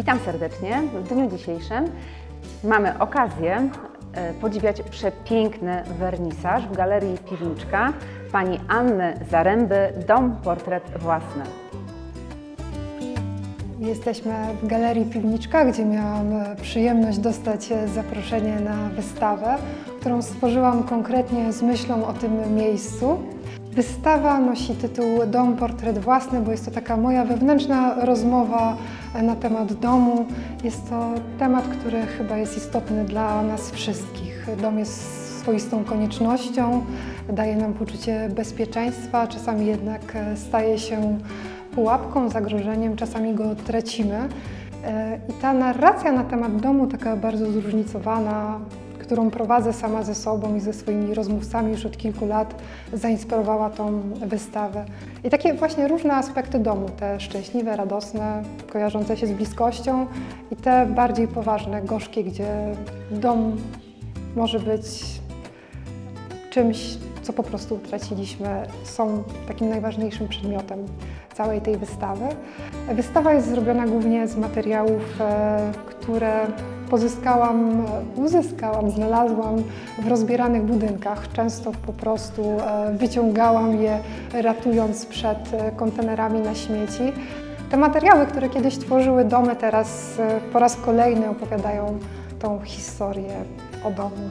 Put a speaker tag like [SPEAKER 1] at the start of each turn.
[SPEAKER 1] Witam serdecznie. W dniu dzisiejszym mamy okazję e, podziwiać przepiękny wernisaż w Galerii Piwniczka pani Anny Zaręby Dom Portret Własny.
[SPEAKER 2] Jesteśmy w Galerii Piwniczka, gdzie miałam e, przyjemność dostać e, zaproszenie na wystawę, którą stworzyłam konkretnie z myślą o tym miejscu. Wystawa nosi tytuł Dom Portret Własny, bo jest to taka moja wewnętrzna rozmowa na temat domu. Jest to temat, który chyba jest istotny dla nas wszystkich. Dom jest swoistą koniecznością, daje nam poczucie bezpieczeństwa, czasami jednak e, staje się pułapką, zagrożeniem, czasami go tracimy. E, I ta narracja na temat domu, taka bardzo zróżnicowana, którą prowadzę sama ze sobą i ze swoimi rozmówcami już od kilku lat, zainspirowała tą wystawę. I takie właśnie różne aspekty domu, te szczęśliwe, radosne, kojarzące się z bliskością i te bardziej poważne, gorzkie, gdzie dom może być czymś, co po prostu utraciliśmy, są takim najważniejszym przedmiotem całej tej wystawy. Wystawa jest zrobiona głównie z materiałów, e, które pozyskałam, uzyskałam, znalazłam w rozbieranych budynkach. Często po prostu e, wyciągałam je, ratując przed e, kontenerami na śmieci. Te materiały, które kiedyś tworzyły domy, teraz po raz kolejny opowiadają tą historię o domu.